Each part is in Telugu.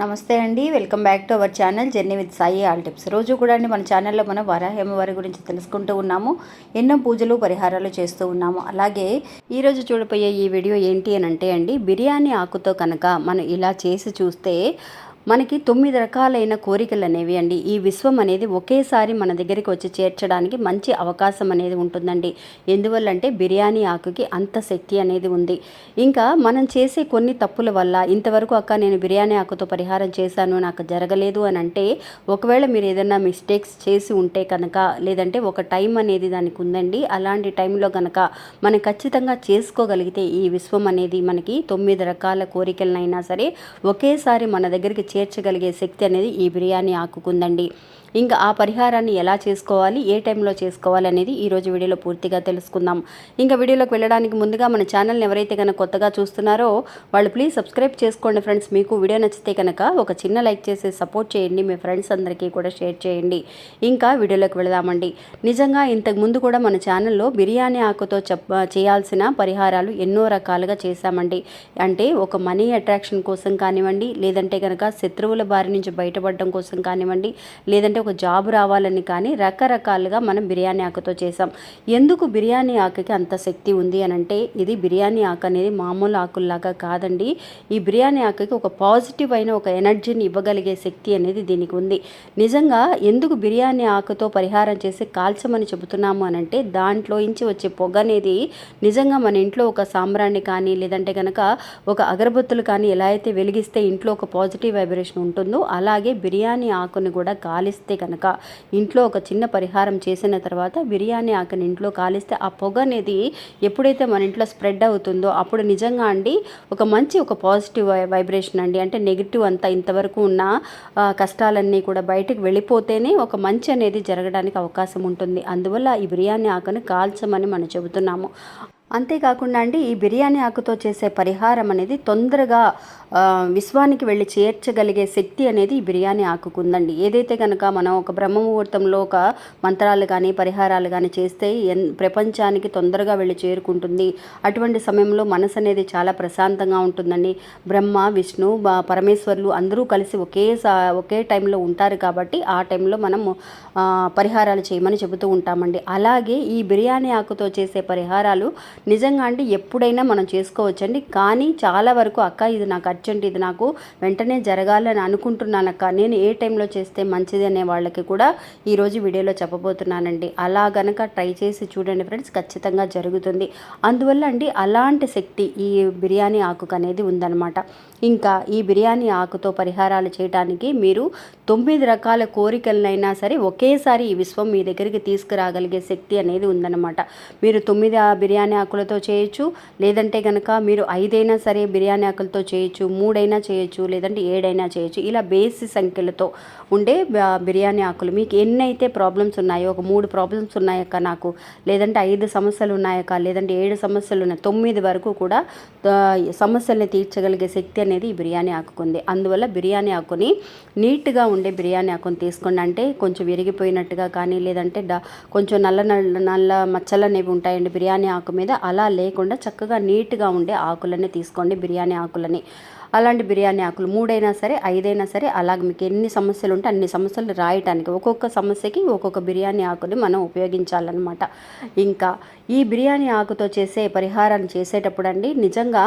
నమస్తే అండి welcome back to our channel journey with Sai all tips. రోజు కూడా అండి మన ఛానల్లో మనం వరాహేమవారి గురించి తెలుసుకుంటూ ఉన్నాము ఎన్నో పూజలు పరిహారాలు చేస్తూ ఉన్నాము. అలాగే ఈరోజు చూడబోయే ఈ వీడియో ఏంటి అని అంటే అండి బిర్యానీ ఆకుతో కనుక మనం ఇలా చేసి చూస్తే మనకి తొమ్మిది రకాలైన కోరికలు అనేవి అండి. ఈ విశ్వం అనేది ఒకేసారి మన దగ్గరికి వచ్చి చేర్చడానికి మంచి అవకాశం అనేది ఉంటుందండి. ఎందువల్లంటే బిర్యానీ ఆకుకి అంత శక్తి అనేది ఉంది. ఇంకా మనం చేసే కొన్ని తప్పుల వల్ల ఇంతవరకు అక్క నేను బిర్యానీ ఆకుతో పరిహారం చేశాను నాకు జరగలేదు అని అంటే ఒకవేళ మీరు ఏదైనా మిస్టేక్స్ చేసి ఉంటే కనుక లేదంటే ఒక టైం అనేది దానికి ఉందండి. అలాంటి టైంలో కనుక మనం ఖచ్చితంగా చేసుకోగలిగితే ఈ విశ్వం అనేది మనకి తొమ్మిది రకాల కోరికలనైనా సరే ఒకేసారి మన దగ్గరికి చేర్చగలిగే శక్తి అనేది ఈ బిర్యానీ ఆకుకుందండి. ఇంకా ఆ పరిహారాన్ని ఎలా చేసుకోవాలి ఏ టైంలో చేసుకోవాలి అనేది ఈరోజు వీడియోలో పూర్తిగా తెలుసుకుందాం. ఇంకా వీడియోలోకి వెళ్ళడానికి ముందుగా మన ఛానల్ని ఎవరైతే కనుక కొత్తగా చూస్తున్నారో వాళ్ళు ప్లీజ్ సబ్స్క్రైబ్ చేసుకోండి ఫ్రెండ్స్. మీకు వీడియో నచ్చితే కనుక ఒక చిన్న లైక్ చేసి సపోర్ట్ చేయండి. మీ ఫ్రెండ్స్ అందరికీ కూడా షేర్ చేయండి. ఇంకా వీడియోలోకి వెళదామండి. నిజంగా ఇంతకు ముందు కూడా మన ఛానల్లో బిర్యానీ ఆకుతో చేయాల్సిన పరిహారాలు ఎన్నో రకాలుగా చేశామండి. అంటే ఒక మనీ అట్రాక్షన్ కోసం కానివ్వండి లేదంటే కనుక శత్రువుల బారి నుంచి బయటపడడం కోసం కానివ్వండి లేదంటే ఒక జాబ్ రావాలని కానీ రకరకాలుగా మనం బిర్యానీ ఆకుతో చేసాం ఎందుకు బిర్యానీ ఆకుకి అంత శక్తి ఉంది అని అంటే ఇది బిర్యానీ ఆకు అనేది మామూలు ఆకుల్లాగా కాదండి. ఈ బిర్యానీ ఆకుకి ఒక పాజిటివ్ అయిన ఒక ఎనర్జీని ఇవ్వగలిగే శక్తి అనేది దీనికి ఉంది. నిజంగా ఎందుకు బిర్యానీ ఆకుతో పరిహారం చేసి కాల్చమని చెబుతున్నాము అని అంటే దాంట్లో నుంచి వచ్చే పొగ అనేది నిజంగా మన ఇంట్లో ఒక సాంబ్రాన్ని కానీ లేదంటే కనుక ఒక అగరబత్తులు కానీ ఎలా అయితే వెలిగిస్తే ఇంట్లో ఒక పాజిటివ్ వైబ్రేషన్ ఉంటుందో అలాగే బిర్యానీ ఆకుని కూడా కాలిస్తే కనుక ఇంట్లో ఒక చిన్న పరిహారం చేసిన తర్వాత బిర్యానీ ఆకుని ఇంట్లో కాలిస్తే ఆ పొగ అనేది ఎప్పుడైతే మన ఇంట్లో స్ప్రెడ్ అవుతుందో అప్పుడు నిజంగా అండి ఒక మంచి ఒక పాజిటివ్ వైబ్రేషన్ అండి. అంటే నెగిటివ్ అంతా ఇంతవరకు ఉన్న కష్టాలన్నీ కూడా బయటకు వెళ్ళిపోతేనే ఒక మంచి అనేది జరగడానికి అవకాశం ఉంటుంది. అందువల్ల ఈ బిర్యానీ ఆకుని కాల్చమని మనం చెబుతున్నాము. అంతేకాకుండా అండి ఈ బిర్యానీ ఆకుతో చేసే పరిహారం అనేది తొందరగా విశ్వానికి వెళ్ళి చేర్చగలిగే శక్తి అనేది ఈ బిర్యానీ ఆకుకు ఉందండి. ఏదైతే కనుక మనం ఒక బ్రహ్మ ముహూర్తంలో ఒక మంత్రాలు కానీ పరిహారాలు కానీ చేస్తే ఎన్ ప్రపంచానికి తొందరగా వెళ్ళి చేరుకుంటుంది. అటువంటి సమయంలో మనసు అనేది చాలా ప్రశాంతంగా ఉంటుందండి. బ్రహ్మ విష్ణు పరమేశ్వర్లు అందరూ కలిసి ఒకే సా ఒకే టైంలో ఉంటారు కాబట్టి ఆ టైంలో మనము పరిహారాలు చేయమని చెబుతూ ఉంటామండి. అలాగే ఈ బిర్యానీ ఆకుతో చేసే పరిహారాలు నిజంగా అండి ఎప్పుడైనా మనం చేసుకోవచ్చండి. కానీ చాలా వరకు అక్క ఇది నాకు అర్జెంట్ ఇది నాకు వెంటనే జరగాలని అనుకుంటున్నాను అక్క. నేను ఏ టైంలో చేస్తే మంచిది అనే వాళ్ళకి కూడా ఈరోజు వీడియోలో చెప్పబోతున్నానండి. అలా గనక ట్రై చేసి చూడండి ఫ్రెండ్స్ ఖచ్చితంగా జరుగుతుంది. అందువల్ల అండి అలాంటి శక్తి ఈ బిర్యానీ ఆకుకు అనేది ఉందన్నమాట. ఇంకా ఈ బిర్యానీ ఆకుతో పరిహారాలు చేయడానికి మీరు తొమ్మిది రకాల కోరికలనైనా సరే ఒకేసారి ఈ విశ్వం మీ దగ్గరికి తీసుకురాగలిగే శక్తి అనేది ఉందన్నమాట. మీరు తొమ్మిది ఆ బిర్యానీ ఆకులతో చేయొచ్చు. లేదంటే కనుక మీరు ఐదైనా సరే బిర్యానీ ఆకులతో చేయొచ్చు మూడైనా చేయొచ్చు లేదంటే ఏడైనా చేయొచ్చు. ఇలా బేసి సంఖ్యలతో ఉండే బిర్యానీ ఆకులు. మీకు ఎన్నైతే ప్రాబ్లమ్స్ ఉన్నాయో ఒక మూడు ప్రాబ్లమ్స్ ఉన్నాయక్క నాకు. లేదంటే ఐదు సమస్యలు ఉన్నాయక్క లేదంటే ఏడు సమస్యలు ఉన్నాయి. తొమ్మిది వరకు కూడా సమస్యల్ని తీర్చగలిగే శక్తి అనేది ఈ బిర్యానీ ఆకుకుంది. అందువల్ల బిర్యానీ ఆకుని నీట్గా ఉండే బిర్యానీ ఆకుని తీసుకోండి. అంటే కొంచెం విరిగిపోయినట్టుగా కానీ లేదంటే డ కొంచెం నల్ల నల్ల నల్ల మచ్చలు అనేవి ఉంటాయండి బిర్యానీ ఆకు మీద. అలా లేకుండా చక్కగా నీట్గా ఉండే ఆకులని తీసుకోండి. బిర్యానీ ఆకులని అలాంటి బిర్యానీ ఆకులు మూడైనా సరే ఐదైనా సరే అలాగ మీకు ఎన్ని సమస్యలు ఉంటే అన్ని సమస్యలు రాయటానికి ఒక్కొక్క సమస్యకి ఒక్కొక్క బిర్యానీ ఆకుని మనం ఉపయోగించాలన్నమాట. ఇంకా ఈ బిర్యానీ ఆకుతో చేసే పరిహారాన్ని చేసేటప్పుడు అండి నిజంగా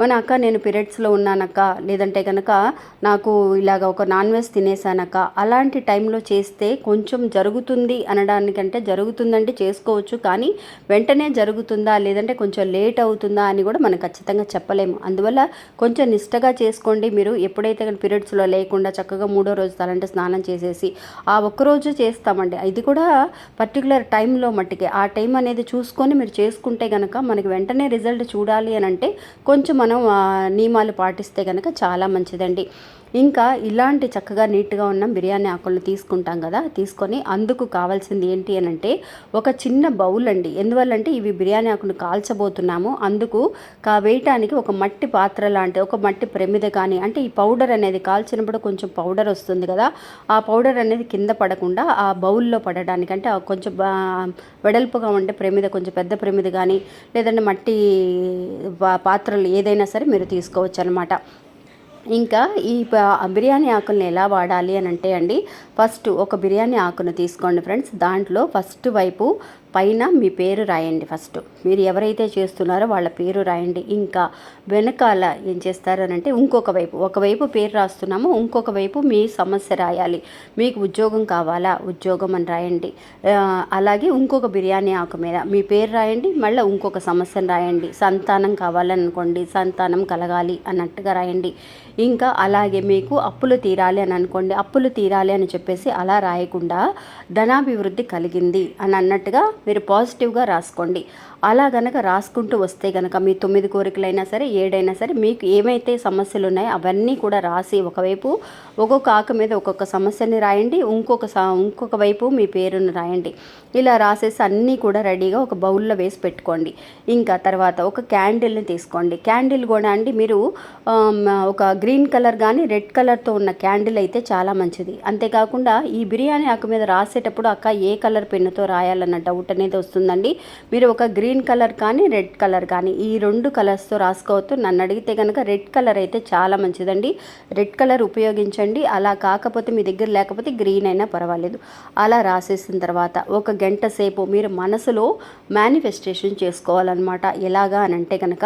మన అక్క నేను పీరియడ్స్లో ఉన్నానక్క. లేదంటే కనుక నాకు ఇలాగ ఒక నాన్ వెజ్ తినేసానక్క. అలాంటి టైంలో చేస్తే కొంచెం జరుగుతుంది అనడానికంటే జరుగుతుందంటే చేసుకోవచ్చు. కానీ వెంటనే జరుగుతుందా? లేదంటే కొంచెం లేట్ అవుతుందా? అని కూడా మనం ఖచ్చితంగా చెప్పలేము. అందువల్ల కొంచెం నిష్టగా చేసుకోండి మీరు. ఎప్పుడైతే కానీ పీరియడ్స్లో లేకుండా చక్కగా మూడో రోజు తలంటే స్నానం చేసేసి ఆ ఒక్కరోజు చేస్తామండి. ఇది కూడా పర్టికులర్ టైంలో మట్టికి. ఆ టైం అనేది చూసుకొని మీరు చేసుకుంటే కనుక మనకి వెంటనే రిజల్ట్ చూడాలి అని అంటే కొంచెం మనం నియమాలు పాటిస్తే కనుక చాలా మంచిదండి. ఇంకా ఇలాంటి చక్కగా నీట్గా ఉన్న బిర్యానీ ఆకులను తీసుకుంటాం కదా తీసుకొని అందుకు కావాల్సింది ఏంటి అని అంటే ఒక చిన్న బౌల్ అండి. ఎందువల్లంటే ఇవి బిర్యానీ ఆకును కాల్చబోతున్నాము. అందుకు కా వేయటానికి ఒక మట్టి పాత్ర లాంటి ఒక మట్టి ప్రమిద కానీ అంటే ఈ పౌడర్ అనేది కాల్చినప్పుడు కొంచెం పౌడర్ వస్తుంది కదా ఆ పౌడర్ అనేది కింద పడకుండా ఆ బౌల్లో పడడానికి అంటే కొంచెం వెడల్పుగా ఉండే ప్రమిద కొంచెం పెద్ద ప్రమిద కానీ లేదంటే మట్టి పాత్రలు ఏదైనా సరే మీరు తీసుకోవచ్చు అనమాట ఇంకా ఈ బిర్యానీ ఆకుల్ని ఎలా వాడాలి అని అంటే అండి ఫస్ట్ ఒక బిర్యానీ ఆకును తీసుకోండి ఫ్రెండ్స్. దాంట్లో ఫస్ట్ వైపు పైన మీ పేరు రాయండి ఫస్ట్. మీరు ఎవరైతే చేస్తున్నారో వాళ్ళ పేరు రాయండి. ఇంకా వెనకాల ఏం చేస్తారనంటే ఇంకొక వైపు ఒకవైపు పేరు రాస్తున్నాము ఇంకొక వైపు మీ సమస్య రాయాలి. మీకు ఉద్యోగం కావాలా? ఉద్యోగం అని రాయండి. అలాగే ఇంకొక బిర్యానీ ఆకు మీద మీ పేరు రాయండి మళ్ళీ ఇంకొక సమస్యను రాయండి. సంతానం కావాలని అనుకోండి సంతానం కలగాలి అన్నట్టుగా రాయండి. ఇంకా అలాగే మీకు అప్పులు తీరాలి అని అనుకోండి అప్పులు తీరాలి అని చెప్పేసి అలా రాయకుండా ధనాభివృద్ధి కలిగింది అని అన్నట్టుగా మీరు పాజిటివ్గా రాసుకోండి. అలా గనక రాసుకుంటూ వస్తే గనక మీ తొమ్మిది కోరికలైనా సరే ఏడైనా సరే మీకు ఏమైతే సమస్యలు ఉన్నాయో అవన్నీ కూడా రాసి ఒకవైపు ఒక్కొక్క ఆకు మీద ఒక్కొక్క సమస్యని రాయండి ఇంకొక స- ఇంకొక వైపు మీ పేరును రాయండి. ఇలా రాసేసి అన్నీ కూడా రెడీగా ఒక బౌల్లో వేసి పెట్టుకోండి. ఇంకా తర్వాత ఒక క్యాండిల్ని తీసుకోండి. క్యాండిల్ కూడా అండి మీరు ఒక గ్రీన్ కలర్ కానీ రెడ్ కలర్తో ఉన్న క్యాండిల్ అయితే చాలా మంచిది. అంతేకాకుండా ఈ బిర్యానీ ఆకు మీద రాసేటప్పుడు అక్క ఏ కలర్ పెన్నుతో రాయాలన్న డౌట్ అనేది వస్తుందండి. మీరు ఒక గ్రీన్ కలర్ కానీ రెడ్ కలర్ కానీ ఈ రెండు కలర్స్తో రాసుకోవద్దు. నన్ను అడిగితే కనుక రెడ్ కలర్ అయితే చాలా మంచిదండి. రెడ్ కలర్ ఉపయోగించండి. అలా కాకపోతే మీ దగ్గర లేకపోతే గ్రీన్ అయినా పర్వాలేదు. అలా రాసేసిన తర్వాత ఒక గంట సేపు మీరు మనసులో మేనిఫెస్టేషన్ చేసుకోవాలన్నమాట. ఎలాగా అని అంటే కనుక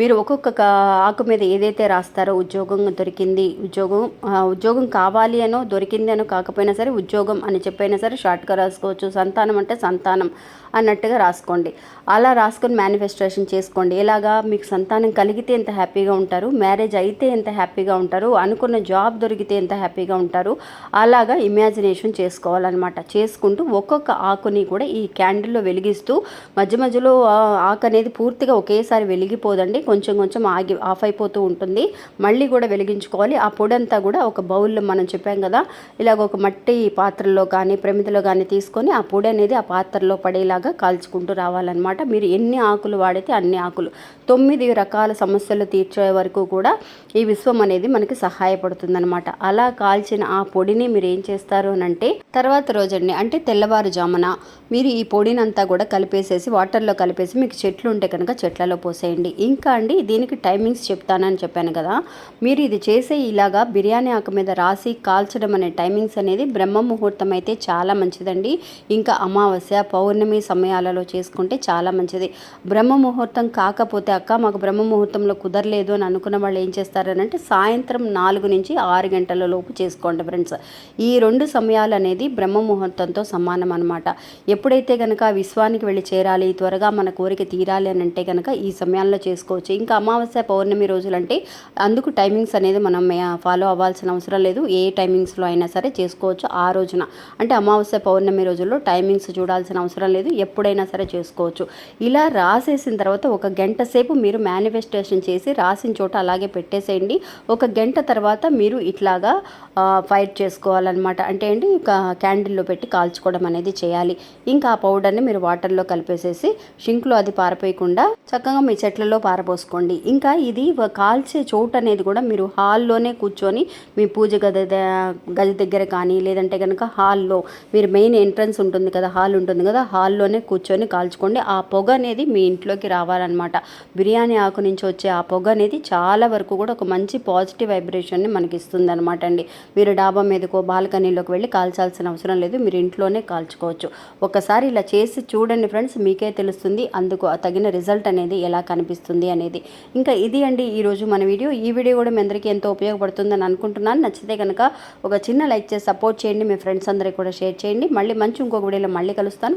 మీరు ఒక్కొక్క ఆకు మీద ఏదైతే రాస్తారో ఉద్యోగం దొరికింది ఉద్యోగం ఉద్యోగం కావాలి అనో దొరికింది అనో కాకపోయినా సరే ఉద్యోగం అని చెప్పైనా సరే షార్ట్గా రాసుకోవచ్చు. సంతానం అంటే సంతానం. అన్నట్టుగా రాసుకోండి. అలా రాసుకొని మేనిఫెస్టేషన్ చేసుకోండి. ఇలాగా మీకు సంతానం కలిగితే ఎంత హ్యాపీగా ఉంటారు? మ్యారేజ్ అయితే ఎంత హ్యాపీగా ఉంటారు? అనుకున్న జాబ్ దొరికితే ఎంత హ్యాపీగా ఉంటారు? అలాగా ఇమాజినేషన్ చేసుకోవాలన్నమాట. చేసుకుంటూ ఒక్కొక్క ఆకుని కూడా ఈ క్యాండిల్లో వెలిగిస్తూ మధ్య మధ్యలో ఆ ఆకు అనేది పూర్తిగా ఒకేసారి వెలిగిపోదండి. కొంచెం కొంచెం ఆగి ఆఫ్ అయిపోతూ ఉంటుంది. మళ్ళీ కూడా వెలిగించుకోవాలి. ఆ పొడి అంతా కూడా ఒక బౌల్లో మనం చెప్పాం కదా ఇలాగ ఒక మట్టి పాత్రలో కానీ ప్రమిదలో కానీ తీసుకొని ఆ పొడి అనేది ఆ పాత్రలో పడేలాగా కాల్చుకుంటూ రావాలన్నమాట. మీరు ఎన్ని ఆకులు వాడితే అన్ని ఆకులు. తొమ్మిది రకాల సమస్యలు తీర్చే వరకు కూడా ఈ విశ్వం అనేది మనకి సహాయపడుతుందన్నమాట. అలా కాల్చిన ఆ పొడిని మీరు ఏం చేస్తారు అని అంటే తర్వాత రోజండి. అంటే తెల్లవారుజామున మీరు ఈ పొడినంతా కూడా కలిపేసేసి వాటర్లో కలిపేసి మీకు చెట్లు ఉంటే కనుక చెట్లలో పోసేయండి. ఇంకా అండి దీనికి టైమింగ్స్ చెప్తానని చెప్పాను కదా. మీరు ఇది చేసే ఇలాగా బిర్యానీ ఆకు మీద రాసి కాల్చడం అనే టైమింగ్స్ అనేది బ్రహ్మ ముహూర్తం అయితే చాలా మంచిదండి. ఇంకా అమావాస్య పౌర్ణమి సమయాలలో చేసుకుంటే చాలా మంచిది. బ్రహ్మ ముహూర్తం కాకపోతే అక్క మాకు బ్రహ్మ ముహూర్తంలో కుదరలేదు అని అనుకున్న వాళ్ళు ఏం చేస్తారనంటే సాయంత్రం నాలుగు నుంచి ఆరు గంటల లోపు చేసుకోండి ఫ్రెండ్స్. ఈ రెండు సమయాలు అనేది బ్రహ్మ ముహూర్తంతో సమానం అనమాట ఎప్పుడైతే కనుక విశ్వానికి వెళ్ళి చేరాలి త్వరగా మన కోరిక తీరాలి అని అంటే కనుక ఈ సమయాల్లో చేసుకోవచ్చు. ఇంకా అమావాస్య పౌర్ణమి రోజులంటే అందుకు టైమింగ్స్ అనేది మనం ఫాలో అవ్వాల్సిన అవసరం లేదు. ఏ టైమింగ్స్లో అయినా సరే చేసుకోవచ్చు ఆ రోజున. అంటే అమావాస్య పౌర్ణమి రోజుల్లో టైమింగ్స్ చూడాల్సిన అవసరం లేదు ఎప్పుడైనా సరే చేసుకోవచ్చు. ఇలా రాసేసిన తర్వాత ఒక గంట సేపు మీరు మేనిఫెస్టేషన్ చేసి రాసిన చోట అలాగే పెట్టేసేయండి. ఒక గంట తర్వాత మీరు ఇట్లాగా ఫైర్ చేసుకోవాలన్నమాట. అంటే అండి క్యాండిల్లో పెట్టి కాల్చుకోవడం అనేది చేయాలి. ఇంకా ఆ పౌడర్ని మీరు వాటర్లో కలిపేసేసి షింక్లో అది పారిపోయకుండా చక్కగా మీ చెట్లలో పారపోసుకోండి ఇంకా ఇది కాల్చే చోటు అనేది కూడా మీరు హాల్లోనే కూర్చొని మీ పూజ గది గది దగ్గర కానీ లేదంటే కనుక హాల్లో మీరు మెయిన్ ఎంట్రన్స్ ఉంటుంది కదా హాల్ ఉంటుంది కదా హాల్లోనే కూర్చొని కాల్చుకోండి. ఆ పొగ అనేది మీ ఇంట్లోకి రావాలన్నమాట. బిర్యానీ ఆకు నుంచి వచ్చే ఆ పొగ అనేది చాలా వరకు కూడా ఒక మంచి పాజిటివ్ వైబ్రేషన్ని మనకి ఇస్తుంది అనమాట అండి. మీరు డాబా మీదకో బాల్కనీలోకి వెళ్ళి కాల్చాల్సిన అవసరం లేదు. మీరు ఇంట్లోనే కాల్చుకోవచ్చు. ఒకసారి ఇలా చేసి చూడండి ఫ్రెండ్స్ మీకే తెలుస్తుంది అందుకు ఆ తగిన రిజల్ట్ అనేది ఎలా కనిపిస్తుంది అనేది. ఇంకా ఇది అండి ఈరోజు మన వీడియో. ఈ వీడియో కూడా మీ అందరికీ ఎంతో ఉపయోగపడుతుందని అనుకుంటున్నాను. నచ్చితే కనుక ఒక చిన్న లైక్ చేసి సపోర్ట్ చేయండి. మీ ఫ్రెండ్స్ అందరికీ కూడా షేర్ చేయండి. మళ్ళీ మంచి ఇంకొక వీడియోలో మళ్ళీ కలుస్తాను.